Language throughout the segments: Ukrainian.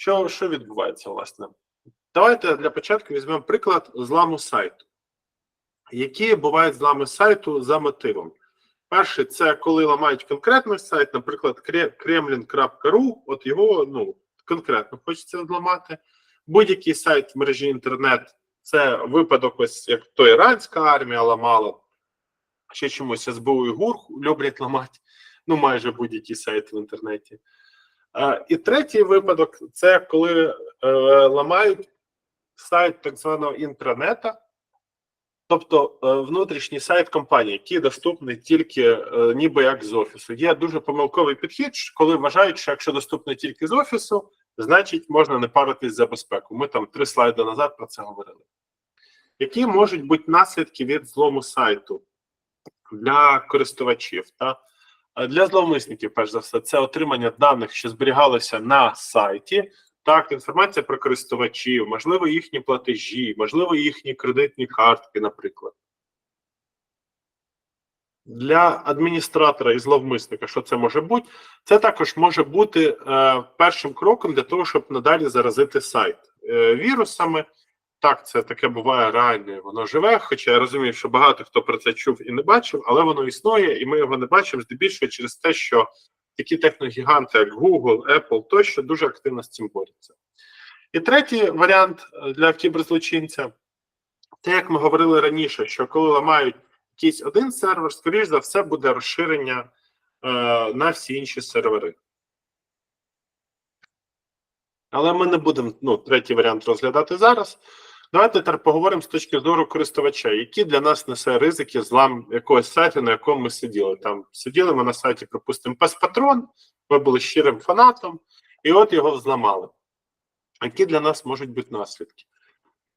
Що, що відбувається, власне? Давайте для початку візьмемо приклад зламу сайту. Які бувають злами сайту за мотивом? Перший це коли ламають конкретний сайт, наприклад, kremlin.ru, от його ну, конкретно хочеться зламати. Будь-який сайт в мережі інтернет це випадок, ось як то іранська армія ламала, ще чомусь СБУ і ГУР люблять ламати, ну майже будь-який сайт в інтернеті. І третій випадок це коли е, ламають сайт так званого інтранета, тобто е, внутрішній сайт компанії, який доступний тільки е, ніби як з офісу. Є дуже помилковий підхід, коли вважають, що якщо доступно тільки з офісу, значить можна не паритись за безпеку. Ми там три слайди назад про це говорили. Які можуть бути наслідки від злому сайту для користувачів? Та? Для зловмисників, перш за все, це отримання даних, що зберігалися на сайті. Так, інформація про користувачів, можливо, їхні платежі, можливо, їхні кредитні картки, наприклад. Для адміністратора і зловмисника, що це може бути? Це також може бути е, першим кроком для того, щоб надалі заразити сайт е, вірусами. Так, це таке буває реально, і воно живе. Хоча я розумію, що багато хто про це чув і не бачив, але воно існує, і ми його не бачимо здебільшого через те, що такі техногіганти, як Google, Apple, тощо дуже активно з цим борються. І третій варіант е, для кіберзлочинця те, як ми говорили раніше, що коли ламають якийсь один сервер, скоріш за все, буде розширення е, на всі інші сервери. Але ми не будемо ну, третій варіант розглядати зараз. Давайте тепер поговоримо з точки зору користувача, які для нас несе ризики злам якогось сайту, на якому ми сиділи. Там сиділи ми на сайті, припустимо, Песпатрон, ми були щирим фанатом, і от його взламали. Які для нас можуть бути наслідки?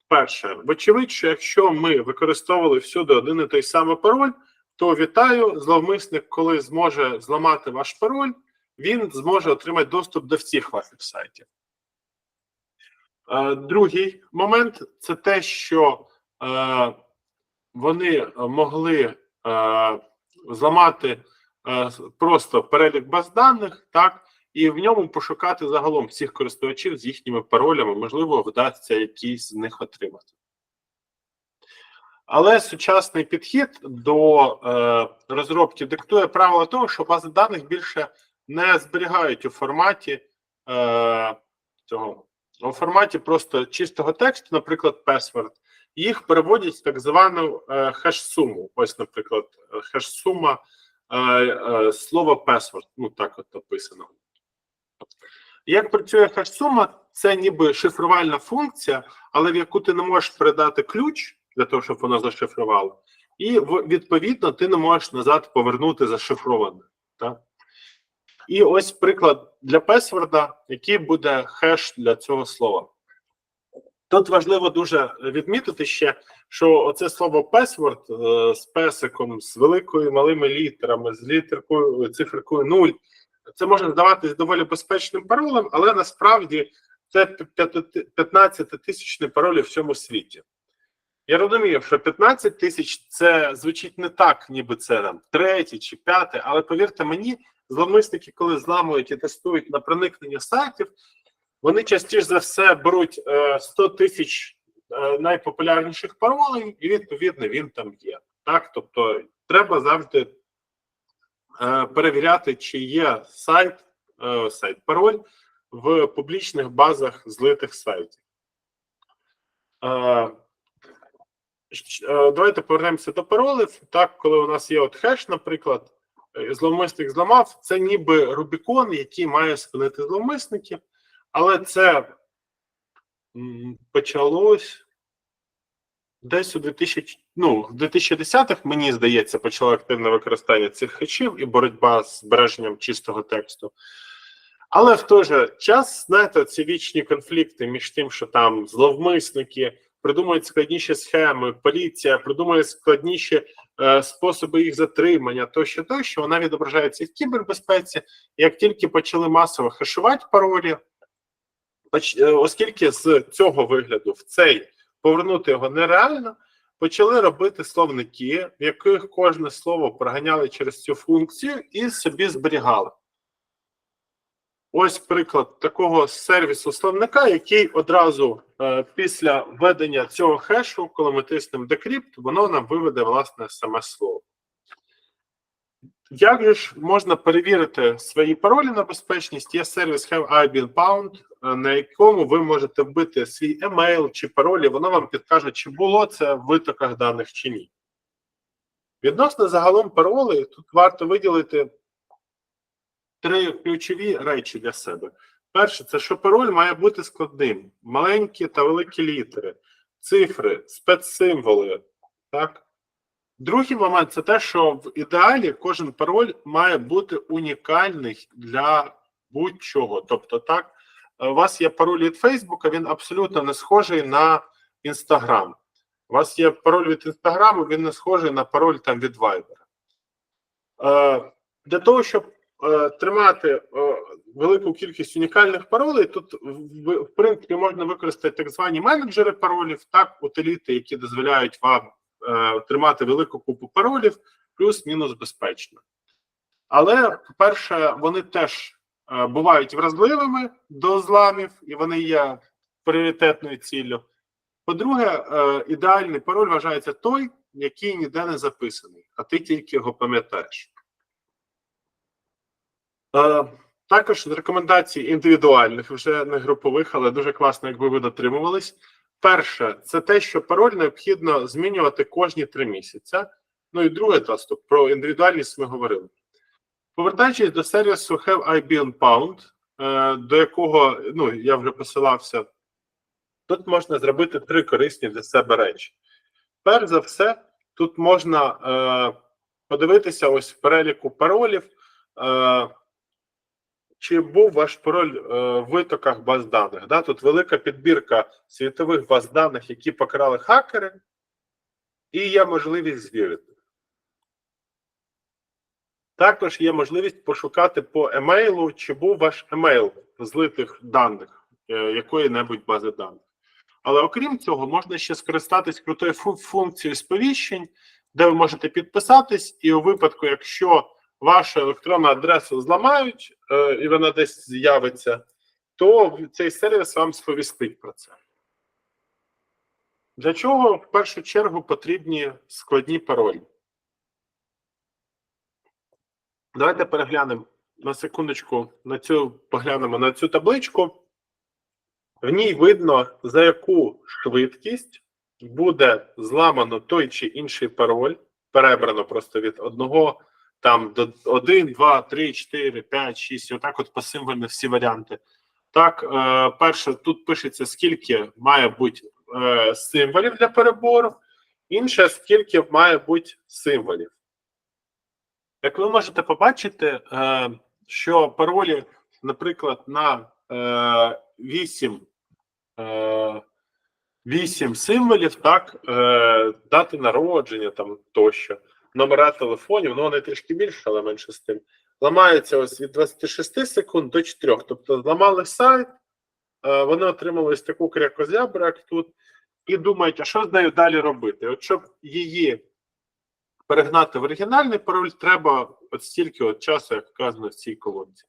Перше, вочевидь, що якщо ми використовували всюди один і той самий пароль, то вітаю, зловмисник, коли зможе зламати ваш пароль, він зможе отримати доступ до всіх ваших сайтів. Е, Другий момент це те, що е, вони могли е, зламати просто перелік баз даних, так, і в ньому пошукати загалом всіх користувачів з їхніми паролями, можливо, вдасться якийсь з них отримати. Але сучасний підхід до розробки диктує правило того, що бази даних більше не зберігають у форматі цього у форматі просто чистого тексту, наприклад, password, їх переводять в так звану е, хеш-суму. Ось, наприклад, е, хеш-сума е, слова password, ну так от написано. Як працює хеш-сума, це ніби шифрувальна функція, але в яку ти не можеш передати ключ для того, щоб воно зашифрувало, і відповідно ти не можеш назад повернути зашифроване. Так? І ось приклад для песворда, який буде хеш для цього слова. Тут важливо дуже відмітити ще, що оце слово password е, з песиком, з великою малими літерами, з літеркою циферкою 0, це може здаватись доволі безпечним паролем, але насправді це 15-тисячний пароль у всьому світі. Я розумію, що 15 тисяч це звучить не так, ніби це там третє чи п'яте, але повірте мені, зловмисники, коли зламують і тестують на проникнення сайтів, вони частіше за все беруть е, 100 тисяч е, найпопулярніших паролей, і відповідно він там є. Так, тобто треба завжди е, перевіряти, чи є сайт, е, сайт пароль в публічних базах злитих сайтів. Е, е, Давайте повернемося до паролів. Так, коли у нас є от хеш, наприклад, е, зловмисник зламав, це ніби Рубікон, який має спинити зловмисників, але це почалось десь у 2000, ну, 2010-х, мені здається, почало активне використання цих хешів і боротьба з збереженням чистого тексту. Але в той же час, знаєте, ці вічні конфлікти між тим, що там зловмисники придумують складніші схеми, поліція придумує складніші е, способи їх затримання, тощо, тощо, вона відображається в кібербезпеці. Як тільки почали масово хешувати паролі, е, оскільки з цього вигляду в цей повернути його нереально, почали робити словники, в яких кожне слово проганяли через цю функцію і собі зберігали. Ось приклад такого сервісу словника, який одразу е, після введення цього хешу, коли ми тиснемо Decrypt, воно нам виведе власне саме слово. Як же ж можна перевірити свої паролі на безпечність? Є сервіс Have I Been Found, е, на якому ви можете вбити свій емейл чи паролі, воно вам підкаже, чи було це в витоках даних чи ні. Відносно загалом паролей, тут варто виділити три ключові речі для себе. Перше, це що пароль має бути складним: маленькі та великі літери, цифри, спецсимволи. Так? Другий момент це те, що в ідеалі кожен пароль має бути унікальний для будь-чого. Тобто, так, у вас є пароль від Фейсбука, він абсолютно не схожий на Інстаграм. У вас є пароль від Інстаграму, він не схожий на пароль там від Viber. Е, для того, щоб тримати е, велику кількість унікальних паролей, тут в, принципі можна використати так звані менеджери паролів, так, утиліти, які дозволяють вам е, тримати велику купу паролів, плюс-мінус безпечно. Але, по-перше, вони теж е, бувають вразливими до зламів, і вони є пріоритетною ціллю. По-друге, е, ідеальний пароль вважається той, який ніде не записаний, а ти тільки його пам'ятаєш. Е, Також з рекомендацій індивідуальних, вже не групових, але дуже класно, якби ви дотримувались. Перше, це те, що пароль необхідно змінювати кожні три місяці. Ну і друге, доступ про індивідуальність ми говорили. Повертаючись до сервісу Have I Been Pound, е, до якого ну, я вже посилався, тут можна зробити три корисні для себе речі. Перш за все, тут можна е, подивитися ось в переліку паролів. Е, чи був ваш пароль е, в витоках баз даних? Да? Тут велика підбірка світових баз даних, які покрали хакери, і є можливість звірити. Також є можливість пошукати по емейлу, чи був ваш емейл злитих даних е, якої-небудь бази даних. Але окрім цього, можна ще скористатись крутою фу- функцією сповіщень, де ви можете підписатись, і у випадку, якщо вашу електронну адресу зламають, і вона десь з'явиться, то цей сервіс вам сповістить про це. Для чого в першу чергу потрібні складні паролі? Давайте переглянемо на секундочку на цю поглянемо на цю табличку. В ній видно, за яку швидкість буде зламано той чи інший пароль, перебрано просто від одного там до 1, 2, 3, 4, 5, 6, і отак от посимвольно всі варіанти. Так, е, перше, тут пишеться, скільки має бути е, символів для перебору, інше, скільки має бути символів. Як ви можете побачити, е, що паролі, наприклад, на е, 8, е, 8 символів, так, е, дати народження там тощо, номера телефонів, ну вони трішки більше, але менше з тим. Ламаються ось від 26 секунд до 4. Тобто зламали сайт, е, вони отримали ось таку крякозябру, як тут, і думають, а що з нею далі робити? От щоб її перегнати в оригінальний пароль, треба от стільки от часу, як вказано в цій колонці.